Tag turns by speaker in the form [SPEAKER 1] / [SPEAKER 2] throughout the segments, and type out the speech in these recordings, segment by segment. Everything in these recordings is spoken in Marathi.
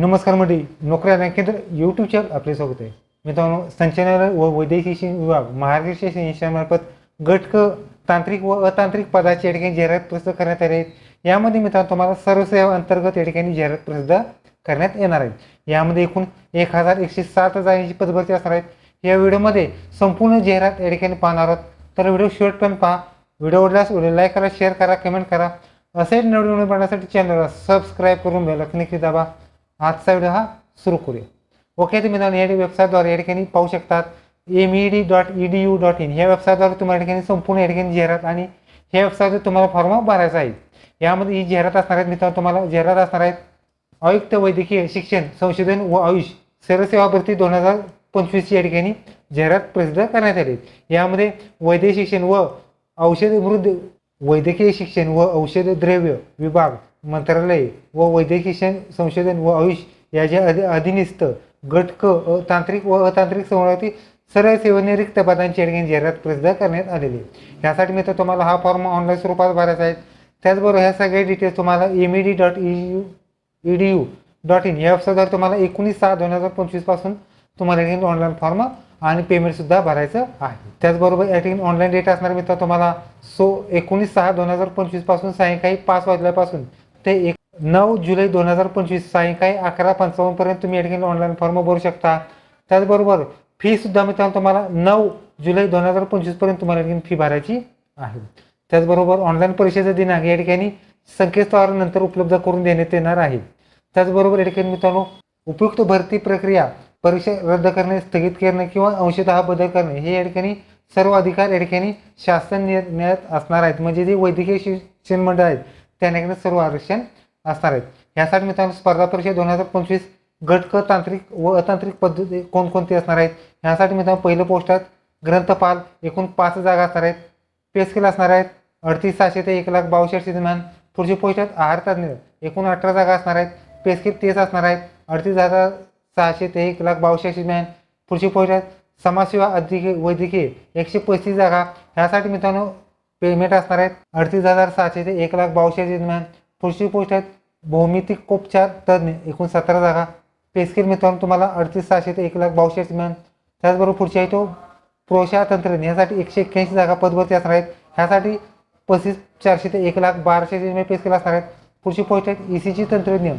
[SPEAKER 1] नमस्कार मंडळी नोकऱ्या रँकेंद्र केंद्र यूट्यूब चॅनल आपले स्वागत आहे. मित्रांनो संचालनालय व वैद्यकीय शिक्षण विभाग महाराष्ट्र शिक्षण विषयामार्फत गटक तांत्रिक व अतांत्रिक पदाची या ठिकाणी जाहिरात प्रसिद्ध करण्यात आली आहे. यामध्ये मित्रांनो तुम्हाला सर्व सेवा अंतर्गत या ठिकाणी जाहिरात प्रसिद्ध करण्यात येणार आहेत. यामध्ये एकूण एक हजार एकशे सात जागांची पदभरती असणार आहेत. या व्हिडिओमध्ये संपूर्ण जाहिरात या ठिकाणी पाहणार आहोत. तर व्हिडिओ शेवटपर्यंत पहा. व्हिडिओ आवडल्यास व्हिडिओ लाईक करा शेअर करा कमेंट करा. असेच नवीन पाहण्यासाठी चॅनलला सबस्क्राईब करून बेल नक्की दाबा. आजचा व्हिडिओ हा सुरू करूया. ओके तुम्ही जाऊन या वेबसाईटद्वारे या ठिकाणी पाहू शकतात. M E D dot E D U dot in ह्या वेबसाईटद्वारे तुम्हाला या ठिकाणी संपूर्ण या ठिकाणी जाहिरात आणि ह्या वेबसाईटवर तुम्हाला फॉर्म भरायचा आहे. यामध्ये ही जाहिरात असणार आहेत मित्रांनो तुम्हाला जाहिरात असणार आहेत आयुक्त वैद्यकीय शिक्षण संशोधन व आयुष सरसेवा भरती दोन हजार पंचवीसची या ठिकाणी जाहिरात प्रसिद्ध करण्यात आली यामध्ये वैद्यकीय शिक्षण व औषध मृद वैद्यकीय शिक्षण व औषध द्रव्य विभाग मंत्रालय व वैद्यकीय शिक्षण संशोधन व आयुष याच्या अधि अधिनिस्त गट क तांत्रिक व अतांत्रिक संवर्गातील सर्व सेवांनी रिक्त पदांची या जाहिरात प्रसिद्ध करण्यात आलेली आहे. यासाठी मी तर तुम्हाला हा फॉर्म ऑनलाईन स्वरूपात भरायचा आहे. त्याचबरोबर ह्या सगळ्या डिटेल्स तुम्हाला M E D dot E U E D U dot in या वेबसाईटवर तुम्हाला एकोणीस सहा दोन हजार पंचवीसपासून तुम्हाला ऑनलाईन फॉर्म आणि पेमेंटसुद्धा भरायचं आहे. त्याचबरोबर या ठिकाणी ऑनलाईन डेट असणार मित्र तुम्हाला सो एकोणीस सहा दोन हजार पंचवीसपासून सायंकाळी पाच वाजल्यापासून ते एक नऊ जुलै दोन हजार पंचवीस सायंकाळी अकरा पंचावन्नपर्यंत तुम्ही या ठिकाणी ऑनलाईन फॉर्म भरू शकता. त्याचबरोबर फीसुद्धा मित्रांनो तुम्हाला नऊ जुलै दोन हजार पंचवीसपर्यंत तुम्हाला या ठिकाणी फी भरायची आहे. त्याचबरोबर ऑनलाईन परीक्षेचा दिनांक या ठिकाणी संकेतस्थळानंतर उपलब्ध करून देण्यात येणार आहे. त्याचबरोबर या ठिकाणी मित्रांनो उपयुक्त भरती प्रक्रिया परीक्षा रद्द करणे स्थगित करणे किंवा अंशतः बदल करणे हे या ठिकाणी सर्व अधिकार या ठिकाणी शासन निर्णयात असणार आहेत. म्हणजे जे वैद्यकीय शिक्षण मंडळ आहेत त्यांच्याकडे सर्व आरक्षण असणार आहेत. ह्यासाठी मित्रांनो स्पर्धा परीक्षा दोन हजार पंचवीस गटक तांत्रिक व अतांत्रिक पद्धती कोणकोणती असणार आहेत? ह्यासाठी मित्रांनो पहिलं पोस्ट आहेत ग्रंथपाल एकूण पाच जागा असणार आहेत पे स्केल असणार आहेत अडतीस सहाशे ते एक लाख बावशे दरम्यान पुढची पोस्ट आहेत आहार तज्ञ एकूण अठरा जागा असणार आहेत पे स्केल तेच असणार आहेत अडतीस हजार सहाशे ते एक लाख बावशे मॅन पुढची पोस्ट समाजसेवा अधिक वैद्यकीय एकशे पस्तीस जागा ह्यासाठी मित्रांनो पेमेंट असणार आहेत. अडतीस हजार सहाशे ते एक लाख बावशे दरम्यान पुढची पोस्ट आहेत. भौमितिक उपचार तज्ञ एकूण सतरा जागा. पेस्किल मित्रांनो तुम्हाला अडतीस सहाशे ते एक लाख बावशे दरम्यान त्याचबरोबर पुढची आहे तो प्रोशा तंत्रज्ञ. यासाठी एकशे एक्क्याऐंशी जागा पदवरती असणार आहेत. ह्यासाठी पस्तीस चारशे ते एक लाख बाराशे जिल्हे असणार आहेत. पुढची पोस्ट आहेत ई सीची तंत्रज्ञ.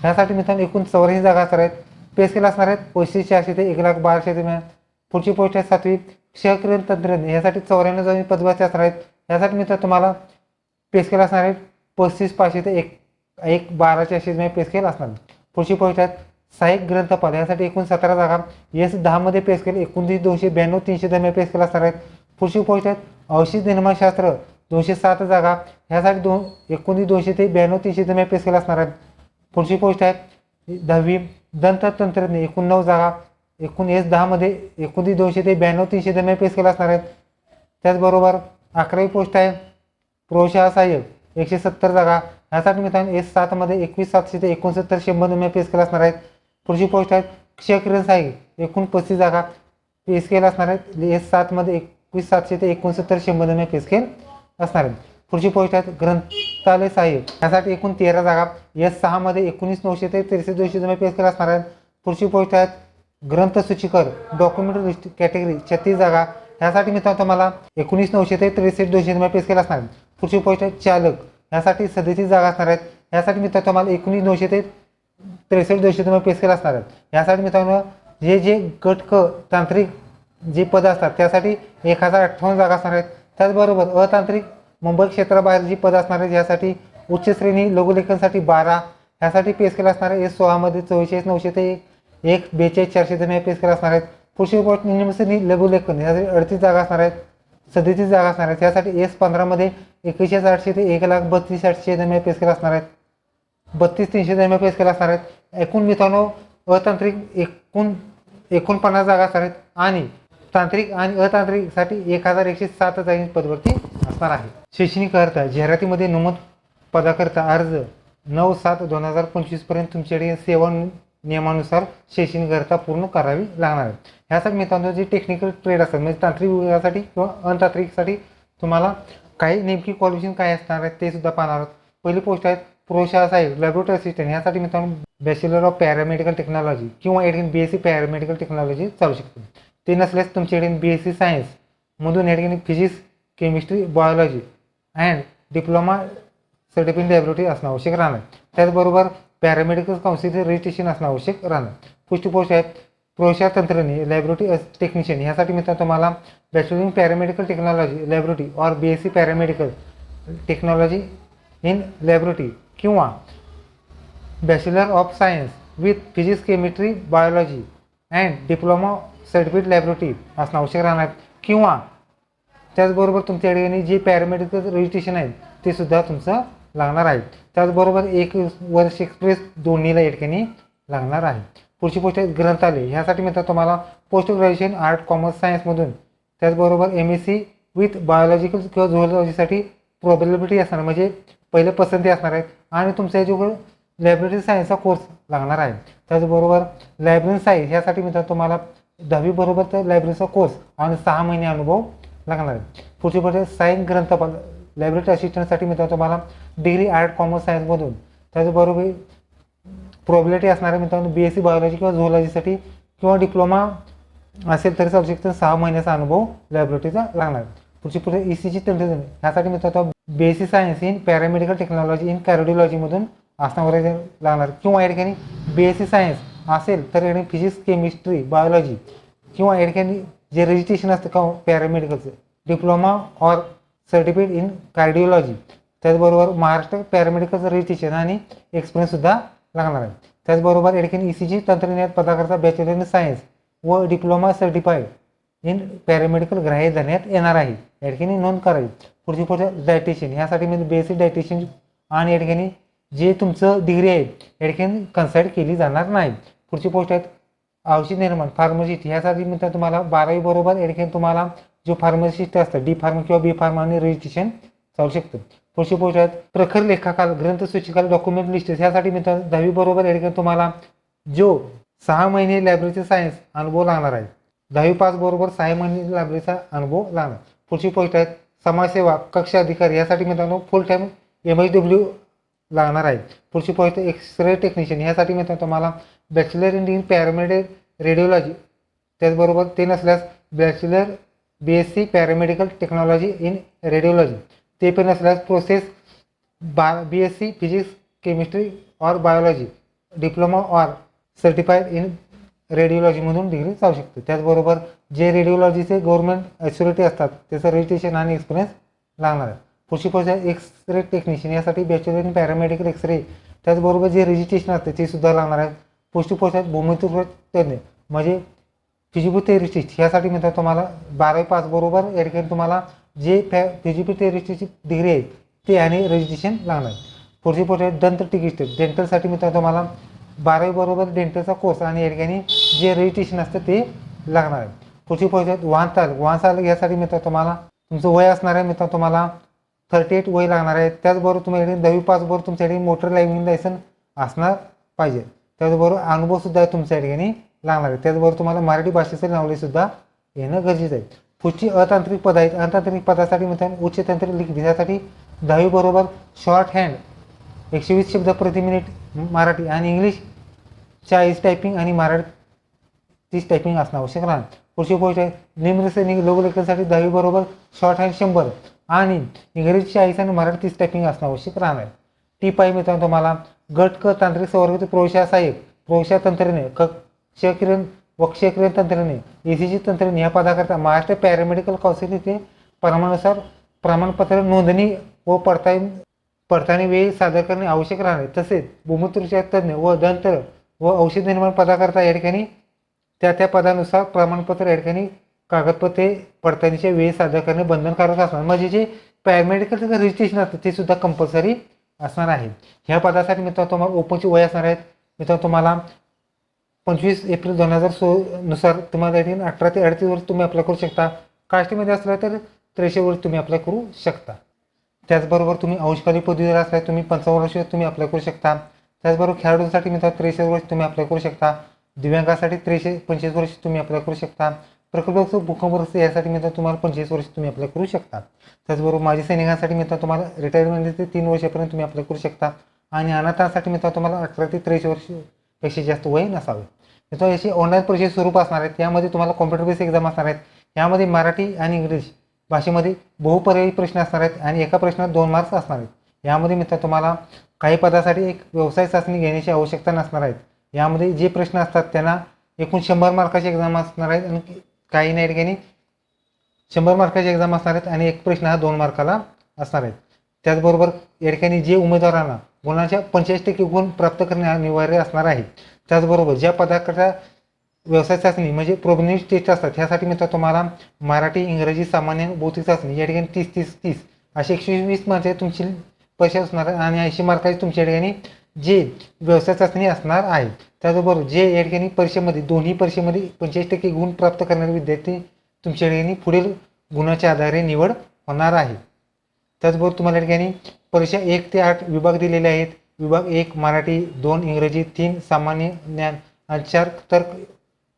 [SPEAKER 1] ह्यासाठी मित्रांनो एकूण चौऱ्याऐंशी जागा असणार आहेत. पे स्केल असणार आहेत. पस्तीस चारशे ते एक लाख बाराशे दरम्यान पुढची पोस्ट आहे सातवी शहरी तंत्रज्ञ यासाठी चौऱ्याण्णव जमीन पदभरती असणार आहेत. यासाठी मित्र तुम्हाला पे स्केल असणार आहेत. पस्तीस पाचशे ते एक एक बाराशे अशी तुम्ही पे स्केल असणार. पुढची पोस्ट आहेत सहाय्यक ग्रंथपाल. यासाठी एकूण सतरा जागा. एस दहामध्ये पे स्केल एकोणतीस दोनशे ब्याण्णव तीनशे दरम्यान पे स्केल असणार आहेत. पुढची पोस्ट आहेत औषध निर्माणशास्त्र दोनशे सात जागा. ह्यासाठी दोन एकोणतीस दोनशे ते ब्याण्णव तीनशे दरम्यान पे स्केल असणार आहेत. पुढची पोस्ट आहे दहावी दंततंत्रज्ञ एकूण नऊ जागा एकूण एस दहामध्ये एकोणतीस दोनशे ते ब्याण्णव तीनशे दरम्यान पेस केला असणार आहेत. त्याचबरोबर अकरावी पोस्ट आहे. प्रोशा सहाय्यक एकशे सत्तर जागा. ह्यासाठी मित्रांनो एस सातमध्ये एकवीस सातशे ते एकोणसत्तर शंभर दरम्यान पेस केला असणार आहेत. पुढची पोस्ट आहेत क्षयकिरण सहाय्यक एकूण पस्तीस जागा पे केला असणार आहेत. एस सातमध्ये एकवीस सातशे ते एकोणसत्तर शंभर दरम्यान पे केल असणार आहेत. पुढची पोस्ट आहेत ग्रंथालय सहाय्यक यासाठी एकूण तेरा जागा एस सहामध्ये एकोणीस नऊशे ते त्रेसष्ट दोनशे दरम्यान पेश केला असणार आहेत. पुढची पोस्ट आहेत ग्रंथ सूचीकर डॉक्युमेंट कॅटेगरी छत्तीस जागा. ह्यासाठी मित्रांनो तुम्हाला एकोणीस नऊशे ते त्रेसष्ट दोनशे दरम्यान पेश केला असणार आहेत. पुढची पोस्ट आहे चालक ह्यासाठी सदतीस जागा असणार आहेत. ह्यासाठी मित्रांनो तुम्हाला एकोणीस नऊशे ते त्रेसष्ट दोनशे दरम्यान पेस केला असणार आहेत. ह्यासाठी मित्रांनो जे जे गट क तांत्रिक जे पदं असतात त्यासाठी एक हजार अठ्ठावन्न जागा असणार आहेत. त्याचबरोबर अतांत्रिक मुंबई क्षेत्राबाहेर जी पदं असणार आहेत यासाठी उच्च श्रेणी लघुलेखनसाठी बारा ह्यासाठी पेस केला असणार आहे एस सोळामध्ये चौवेचाळीस नऊशे ते एक बेचाळीस चारशे दरम्यान पेस केला असणार आहेत. पुढची पोस्ट लघुलेखन यासाठी अडतीस जागा असणार आहेत. सदतीस जागा असणार आहेत. त्यासाठी एस पंधरामध्ये एकवीसशे आठशे ते एक लाख बत्तीस आठशे दरम्यान पेस केला असणार आहेत. बत्तीस तीनशे दरम्यान पेस केला असणार आहेत. एकूण मित्रांनो अतांत्रिक एकूण एकोणपन्नास जागा असणार आहेत आणि तांत्रिक आणि अतांत्रिकसाठी एक हजार एकशे सात जागी पदवरती असणार आहे. शैक्षणिक जाहिरातीमध्ये नमूद पदाकरता अर्ज नऊ सात दोन हजार पंचवीसपर्यंत तुमच्याकडे सेवा नियमानुसार शैक्षणिककरता पूर्ण करावी लागणार आहे ह्यासाठी मित्रांनो जे टेक्निकल ट्रेड असतात म्हणजे तांत्रिक विभागासाठी किंवा अनतांत्रिकसाठी तुम्हाला काही नेमकी क्वालिफिकेशन काय असणार आहे ते सुद्धा पाहणार आहोत. पहिली पोस्ट आहेत प्रोशास आहे लॅबोरेटरी असिस्टंट यासाठी मित्रांनो बॅचलर ऑफ पॅरामेडिकल टेक्नॉलॉजी किंवा एडगेन B S C paramedical technology चालू शकते. ते नसल्यास तुमच्याकडे बी एस सी सायन्समधून एडगेन physics chemistry biology and diploma certificate laboratory असणं आवश्यक राहणार. त्याचबरोबर पॅरामेडिकल काउन्सिलचे रजिस्ट्रेशन असणं आवश्यक राहणार. पुष्टी पोस्ट आहेत प्रोशा तंत्रज्ञ लॅबोरेटरी टेक्निशियन ह्यासाठी मित्रांनो तुम्हाला bachelor in paramedical technology laboratory or B S C paramedical technology in laboratory किंवा bachelor of science with physics chemistry biology and diploma certificate laboratory असणं आवश्यक राहणार. किंवा त्याचबरोबर तुमच्या ठिकाणी जे पॅरामेडिकल रजिस्ट्रेशन आहे ते सुद्धा तुमचं लागणार आहे त्याचबरोबर एक वर्ष एक्सप्रेस दोन्हीला या ठिकाणी लागणार आहे. पुढची पोस्ट आहे ग्रंथालय. ह्यासाठी मिळतात तुम्हाला पोस्ट ग्रॅज्युएशन आर्ट कॉमर्स सायन्समधून त्याचबरोबर M S C with biological किंवा झुओलॉजीसाठी प्रोबेबिलिटी असणार म्हणजे पहिले पसंती असणार आहे. आणि तुमच्या याच्यावर लायब्ररी सायन्सचा कोर्स लागणार आहे. त्याचबरोबर लायब्ररी सायन्स ह्यासाठी मिळतात तुम्हाला दहावीबरोबर तर लायब्ररीचा कोर्स आणि सहा महिने अनुभव लागणार आहे. पुढची गोष्ट सायन्स ग्रंथपाल लायब्ररी असिस्टंटसाठी मित्र तुम्हाला डिग्री आर्ट कॉमर्स सायन्समधून त्याचबरोबर प्रोबिलिटी असणाऱ्या मित्रांनो बी एस सी बायोलॉजी किंवा झोलॉजीसाठी किंवा डिप्लोमा असेल तरी चालू सहा महिन्याचा अनुभव लायब्ररीचा लागणार पुढची पुढे ई सी जी तंत्रज्ञान ह्यासाठी मित्रांनो B S C science in paramedical technology in कॅरोडिओलॉजीमधून असणार लागणार. किंवा या ठिकाणी बी एस सी सायन्स असेल तर या ठिकाणी फिजिक्स केमिस्ट्री बायोलॉजी किंवा या ठिकाणी जे रजिस्ट्रेशन असतं का पॅरामेडिकलचं diploma or certificate in cardiology त्याचबरोबर महाराष्ट्र पॅरामेडिकलचं रजिस्ट्रेशन आणि एक्सपिरियन्ससुद्धा लागणार आहे. त्याचबरोबर या ठिकाणी ई सी जी तंत्रज्ञान पदाकरता बॅचलर इन सायन्स व डिप्लोमा सर्टिफाईड इन पॅरामेडिकल ग्राह्य धरण्यात येणार आहे. या ठिकाणी नोंद करावी पुढची पुढच्या डायटिशियन ह्यासाठी म्हणजे बेसिक डायटिशियन आणि या ठिकाणी जे तुमचं डिग्री आहे या ठिकाणी कन्सल्ट केली जाणार नाही. पुढची पोस्ट आहेत औषध निर्माण फार्मसिस्ट ह्यासाठी मित्र तुम्हाला बारावी बरोबर या तुम्हाला जो फार्मसिस्ट असतं डी फार्म किंवा बी फार्म आणि रजिस्ट्रेशन चालू शकतं. पुढची पोस्ट आहेत प्रखर लेखाकाल ग्रंथ सूचिकाल डॉक्युमेंट लिस्ट ह्यासाठी मित्र दहावी बरोबर या तुम्हाला जो सहा महिने लायब्ररीचा सायन्स अनुभव लागणार आहे दहावी पास बरोबर सहा महिने लायब्ररीचा अनुभव लागणार. पुढची पोस्ट आहेत समाजसेवा कक्ष अधिकारी यासाठी मित्रांनो full time M H W लागणार आहे. पुढची पोस्ट एक्सरे टेक्निशियन ह्यासाठी मित्रांनो तुम्हाला bachelor in in paramedic radiology त्याचबरोबर ते नसल्यास bachelor B S C paramedical technology in radiology ते पण नसल्यास प्रोसेस बा B S C physics chemistry or biology diploma or certified in रेडिओलॉजीमधून degree जाऊ शकते. त्याचबरोबर जे रेडिओलॉजीचे गव्हर्नमेंट ॲच्युरिटी असतात त्याचं रजिस्ट्रेशन आणि एक्सपिरियन्स लागणार आहे पुढची post x x ray technician यासाठी bachelor in paramedical x ray त्याचबरोबर जे रजिस्ट्रेशन असते ते सुद्धा लागणार आहे पुढची पोस्ट आहेत भूमितृ तज्ञ म्हणजे फिजिओथेरिस्टिस्ट ह्यासाठी मित्र तुम्हाला बारावी पास बरोबर या ठिकाणी तुम्हाला जे फॅ फिजिओथेरिस्टची डिग्री आहे ते आणि रजिस्ट्रेशन लागणार. आहे पुढची पोस्ट आहे दंत टिकिस्ट डेंटलसाठी मित्र तुम्हाला बारावी बरोबर डेंटलचा कोर्स आणि या ठिकाणी जे रजिस्ट्रेशन असतं ते लागणार आहे. पुढची पोस्ट आहेत वाहन चालक वाहन चालक यासाठी मित्र तुम्हाला तुमचं वय असणार आहे मित्र तुम्हाला थर्टी एट वय लागणार आहे. त्याचबरोबर तुम्हाला दहावी पासबरोबर तुमच्याकडे तुमच्या मोटर ड्रायव्हिंग लायसन असणार पाहिजे. त्याचबरोबर अनुभवसुद्धा तुमच्या ठिकाणी लागणार. आहे त्याचबरोबर तुम्हाला मराठी भाषेचं नॉलेजसुद्धा येणं गरजेचं आहे. पुढची अतांत्रिक पद आहेत. अतांत्रिक पदासाठी मित्रांनो उच्च तांत्रिक लिखित यासाठी दहावीबरोबर शॉर्ट हँड एकशे वीस शब्द प्रति मिनिट मराठी आणि इंग्लिश चाळीस टायपिंग आणि मराठी तीस टायपिंग असणं आवश्यक राहणार. पुढची गोष्ट आहे निम्नश्रेणी लघुलेखनासाठी दहावी शॉर्ट हँड शंभर आणि इंग्रजी चाळीस आणि मराठी तीस टायपिंग असणं आवश्यक राहणार. टीप आहे मित्रांनो तुम्हाला. गट क तांत्रिक संवर्गातील प्रवेशा सहाय्यक प्रवेशा तंत्रज्ञ क क्षकिरण व क्षकिरण तंत्रज्ञ ए सी जी तंत्रज्ञ या पदाकरता महाराष्ट्र पॅरामेडिकल कौन्सिल येथे प्रमाणानुसार प्रमाणपत्र नोंदणी व पडताळणी पडताळणी वेळी सादर करणे आवश्यक राहणार. तसेच भूमितृषा तज्ज्ञ व दंत्र व औषध निर्माण पदाकरता या ठिकाणी त्या त्या पदानुसार प्रमाणपत्र या ठिकाणी कागदपत्रे पडताळणीच्या वेळी सादर करणे बंधनकारक असणार. म्हणजे जे पॅरामेडिकलचं रजिस्ट्रेशन असतं ते सुद्धा कंपल्सरी असणार आहे. ह्या पदासाठी मित्रांनो तुम्हाला ओपनची वय असणार आहेत मित्रांनो तुम्हाला पंचवीस एप्रिल दोन हजार सो नुसार तुम्हाला अठरा ते अडतीस वर्ष तुम्ही अप्लाय करू शकता. कास्टमध्ये असला तर त्रेशे वर्ष तुम्ही अप्लाय करू शकता. त्याचबरोबर तुम्ही अंशकाली पदवीधर असल्या तुम्ही पंचावन्न वर्ष तुम्ही अप्लाय करू शकता. त्याचबरोबर खेळाडूंसाठी मित्रांनो त्रेसष्ट वर्ष तुम्ही अप्लाय करू शकता. दिव्यांगासाठी त्रेशे पंचवीस वर्ष तुम्ही अप्लाय करू शकता. प्रकल्प भूकंपग्रस्त यासाठी मित्रांनो तुम्हाला पंचवीस वर्ष तुम्ही अप्लाय करू शकता. त्याचबरोबर माजी सैनिकांसाठी मित्रांनो तुम्हाला रिटायरमेंट ते तीन वर्षापर्यंत तुम्ही अप्लाय करू शकता. आणि अनाथांसाठी मित्रांनो तुम्हाला अठरा ते त्रेचाळीस वर्षपेक्षा जास्त वय नसावे. मित्रांनो याची ऑनलाईन परीक्षे स्वरूप असणार आहेत. यामध्ये तुम्हाला कॉम्प्युटर बेस एक्झाम असणार आहेत. यामध्ये मराठी आणि इंग्लिश भाषेमध्ये बहुपर्यायी प्रश्न असणार आहेत आणि एका प्रश्नात दोन मार्क्स असणार आहेत. यामध्ये मित्र तुम्हाला काही पदासाठी एक व्यवसाय चाचणी घेण्याची आवश्यकता नसणार आहेत यामध्ये जे प्रश्न असतात त्यांना एकूण शंभर मार्काची एक्झाम असणार आहेत आणि काही नाही. ठिकाणी शंभर मार्काची एक्झाम असणार आहेत आणि एक प्रश्न हा दोन मार्काला असणार आहेत. त्याचबरोबर या ठिकाणी जे उमेदवारांना गुणांच्या पंचेचाळीस टक्के गुण प्राप्त करणे अनिवार्य असणार आहे. त्याचबरोबर ज्या पदाकरता व्यवसाय चाचणी म्हणजे प्रोबिनिट टेस्ट असतात ह्यासाठी मित्र तुम्हाला मराठी इंग्रजी सामान्य भौतिक चाचणी या ठिकाणी तीस तीस तीस असे एकशे वीस मार्क तुमची परीक्षा असणार आहे आणि ऐंशी मार्काची तुमच्या ठिकाणी जे व्यवसाय चाचणी असणार आहे त्याचबरोबर जे या ठिकाणी परीक्षेमध्ये दोन्ही परीक्षेमध्ये पंचेचाळीस टक्के गुण प्राप्त करणारे विद्यार्थी तुमच्या ठिकाणी पुढील गुणाच्या आधारे निवड होणार आहे. त्याचबरोबर तुम्हाला या ठिकाणी परीक्षा एक ते आठ विभाग दिलेले आहेत. विभाग एक मराठी दोन इंग्रजी तीन सामान्य ज्ञान आणि चार तर्क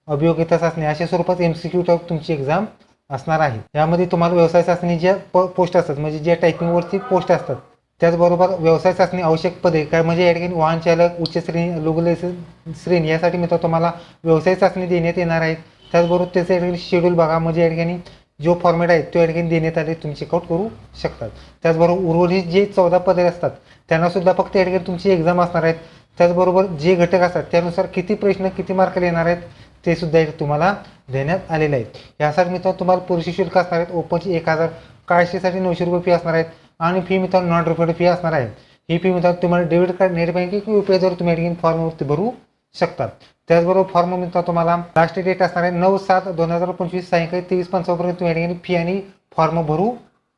[SPEAKER 1] अभियोग्यता चाचणी अशा स्वरूपात एम सी क्यू टाईप तुमची एक्झाम असणार आहे. यामध्ये तुम्हाला व्यवसाय चाचणी ज्या प पोस्ट असतात. म्हणजे ज्या टायपिंगवरती पोस्ट असतात. त्याचबरोबर व्यवसाय चाचणी आवश्यक पदे काय म्हणजे या ठिकाणी वाहन चालक उच्च श्रेणी लुगले श्रेणी यासाठी मित्र तुम्हाला व्यवसाय चाचणी देण्यात येणार आहेत. त्याचबरोबर त्याचं या ठिकाणी शेड्यूल बघा म्हणजे या ठिकाणी जो फॉर्मॅट आहे तो या ठिकाणी देण्यात आले तुम्ही चेकआउट करू शकतात. त्याचबरोबर उर्वरित जे चौदा पदे असतात त्यांना सुद्धा फक्त या ठिकाणी तुमची एक्झाम असणार आहेत. त्याचबरोबर जे घटक असतात त्यानुसार किती प्रश्न किती मार्क येणार आहेत ते सुद्धा इथे तुम्हाला देण्यात आलेले आहेत. यासाठी मित्रांनो तुम्हाला पुरुष शुल्क असणार आहेत. ओपनची एक हजार काळशीसाठी नऊशे रुपये फी असणार आहेत. आणि फी मित्रांनो नॉन रिफंड फी असणार आहे. ही फी मित्रांनो तुम्हाला डेबिट कार्ड नेट बँकिंग किंवा युपीआयद्वारे तुम्ही या ठिकाणी फॉर्मवरती भरू शकतात. त्याचबरोबर फॉर्म मित्रांनो तुम्हाला लास्ट डेट असणार आहे नऊ सात दोन हजार पंचवीस सायंकाळी तेवीस पंचावपर्यंत तुम्ही या ठिकाणी फी आणि फॉर्म भरू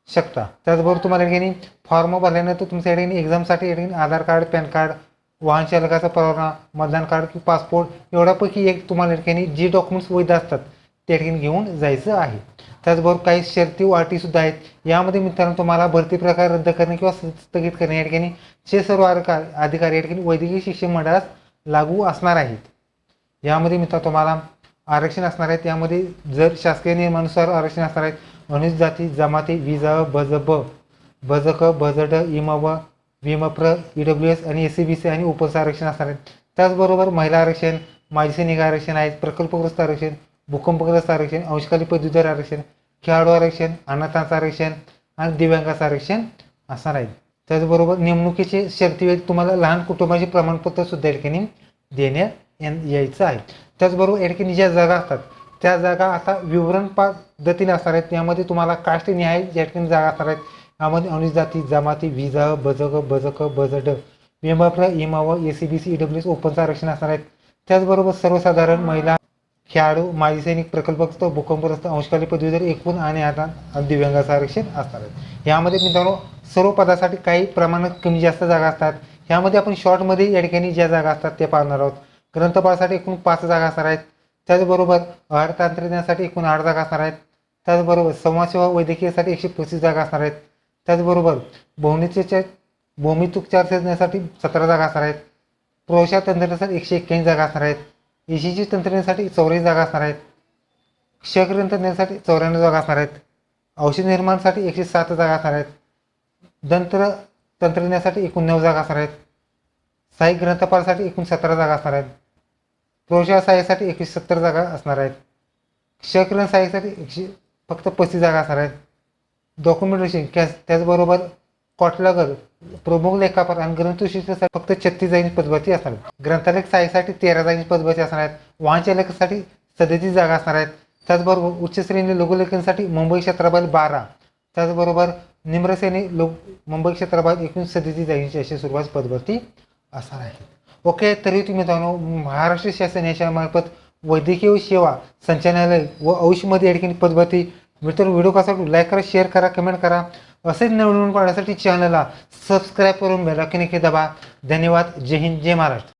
[SPEAKER 1] शकता. त्याचबरोबर तुम्हाला या ठिकाणी फॉर्म भरल्यानंतर तुमच्या या ठिकाणी एक्झामसाठी या ठिकाणी आधार कार्ड पॅन कार्ड वाहन चालकाचा परवाना मतदान कार्ड किंवा पासपोर्ट एवढ्यापैकी एक तुम्हाला या ठिकाणी जे डॉक्युमेंट्स वैध असतात. त्या ठिकाणी घेऊन जायचं आहे. त्याचबरोबर काही शर्ती वाटीसुद्धा अटीसुद्धा आहेत. यामध्ये मित्रांनो तुम्हाला भरती प्रकार रद्द करणे किंवा स्थगित करणे या ठिकाणी चे सर्व अधिकारी या ठिकाणी वैद्यकीय शिक्षण मंडळास लागू असणार आहेत. यामध्ये मित्र तुम्हाला आरक्षण असणार आहेत. त्यामध्ये जर शासकीय नियमानुसार आरक्षण असणार आहेत. अनुसूचित जाती जमाती विजा बज ब बज क बज ड इम व विमप्र ई डब्ल्यू एस आणि एस सी बी सी आणि उपचं आरक्षण असणार आहेत. त्याचबरोबर महिला आरक्षण माजी सैनिक आरक्षण आहेत प्रकल्पग्रस्त आरक्षण भूकंपग्रस्त आरक्षण अंशकाली पदवीधर आरक्षण खेळाडू आरक्षण अनाथांचं आरक्षण आणि दिव्यांगाचं आरक्षण असणार आहे. त्याचबरोबर नेमणुकीचे शर्तीवेळी तुम्हाला लहान कुटुंबाचे प्रमाणपत्र सुद्धा या ठिकाणी देण्यात यायचं आहे. त्याचबरोबर या ठिकाणी ज्या जागा असतात त्या जागा आता विवरण पद्धतीने असणार आहेत. यामध्ये तुम्हाला कास्ट न्याय ज्या ठिकाणी जागा असणार आहेत यामध्ये अनुसूचित जाती जमाती विजा बजक बजक बजड विमाफ्रा इमाव A C B C E W S ओपनचं आरक्षण असणार आहेत त्याचबरोबर सर्वसाधारण महिला खेळाडू माजी सैनिक प्रकल्पग्रस्त भूकंपग्रस्त अंशकाली पदवीधर एकूण आणि आता दिव्यांगाचं आरक्षण असणार आहेत यामध्ये मित्रांनो सर्व पदासाठी काही प्रमाणात कमी जास्त जागा असतात. यामध्ये आपण शॉर्टमध्ये या ठिकाणी ज्या जागा असतात ते पाहणार आहोत. ग्रंथपाळासाठी एकूण पाच जागा असणार आहेत. त्याचबरोबर आहार तंत्रज्ञानासाठी एकूण आठ जागा असणार आहेत. त्याचबरोबर समाजसेवा वैद्यकीयसाठी एकशे पस्तीस जागा असणार आहेत. त्याचबरोबर भौमितीच्या भौमितोपचार तज्ञासाठी सतरा जागा असणार आहेत. प्रवेशात तंत्रज्ञानासाठी एकशे एक्क्याऐंशी जागा असणार आहेत. एसीची तंत्रज्ञानासाठी चौऱ्याऐंशी जागा असणार आहेत क्षयग्रहण तंत्रज्ञानासाठी चौऱ्याण्णव जागा असणार आहेत औषध निर्माणसाठी एकशे सात जागा असणार आहेत दंत्र तंत्रज्ञानासाठी एकूण नऊ जागा असणार आहेत साहित्य ग्रंथपालासाठी एकूण सतरा जागा असणार आहेत प्रोशा सहाय्यासाठी एकशे सत्तर जागा असणार आहेत क्षकरण सहाय्यासाठी एकशे फक्त पस्तीस जागा असणार आहेत. डॉक्युमेंटेशन कॅस त्याचबरोबर कॉटलागर प्रमुख लेखापाल आणि ग्रंथशिष्टासाठी फक्त छत्तीस जाईन पदभरती असणार आहेत. ग्रंथालय साईसाठी तेरा जाईन पदभरती असणार आहेत. वाहनचालकासाठी सदतीस जागा असणार आहेत. त्याचबरोबर उच्च श्रेणी लघुलेखनासाठी मुंबई क्षेत्राबाहेर बारा. त्याचबरोबर निम्रसेनी श्रेणी लोक मुंबई क्षेत्राबाहेर एकूण सदतीस जागेची अशी सुरुवात पदभरती असणार आहे. ओके तरी तुम्ही मित्रांनो महाराष्ट्र शासन याच्या मार्फत वैद्यकीय सेवा संचालनालय व औषधमध्ये या ठिकाणी पदभरती मित्र व्हिडिओ कसा लाईक करा शेअर करा कमेंट करा. असेच नवीन पाहण्यासाठी चॅनलला सबस्क्राईब करून बेल दबा. धन्यवाद. जय हिंद जय महाराष्ट्र.